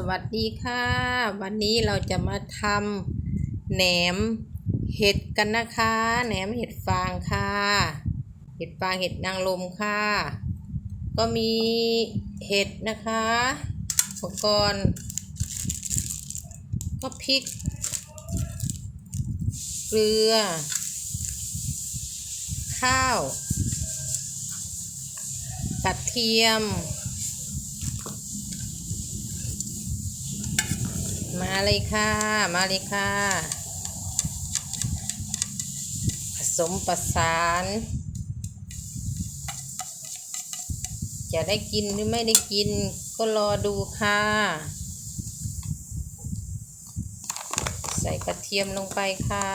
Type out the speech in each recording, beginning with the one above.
สวัสดีค่ะ วันนี้เราจะมาทำแหนมเห็ดกันนะคะแหนมเห็ดฟางค่ะ เห็ดฟางเห็ดนางลมค่ะ ก็มีเห็ดนะคะอุปกรณ์ก็พริก เกลือ ข้าวกระเทียม มาเลยค่ะ มาเลยค่ะ ผสมประสาน จะได้กินหรือไม่ได้กินก็รอดูค่ะ ใส่กระเทียมลงไปค่ะ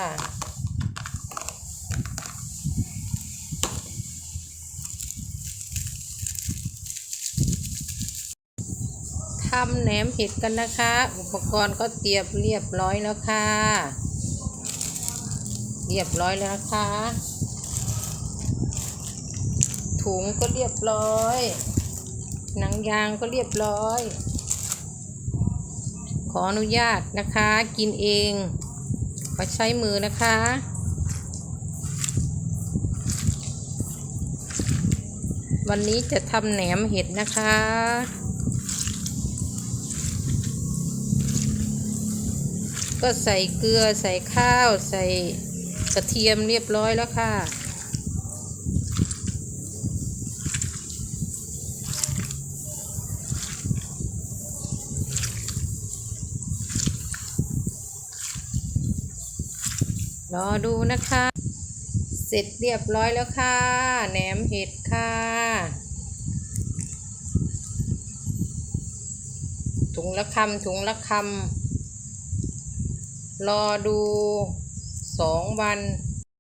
ทำแหนมเห็ดกันนะคะ อุปกรณ์ก็เตรียมเรียบร้อยแล้วค่ะ เรียบร้อยแล้วนะคะ ถุงก็เรียบร้อย หนังยางก็เรียบร้อย ขออนุญาตนะคะ กินเองขอใช้มือนะคะวันนี้จะทำแหนมเห็ดนะคะ ก็ใส่เกลือใส่ข้าวใส่กระเทียมเรียบร้อยแล้วค่ะ รอดูนะคะ เสร็จเรียบร้อยแล้วค่ะ แหนมเห็ดค่ะถุงละคำถุงละคำ รอดูสองวัน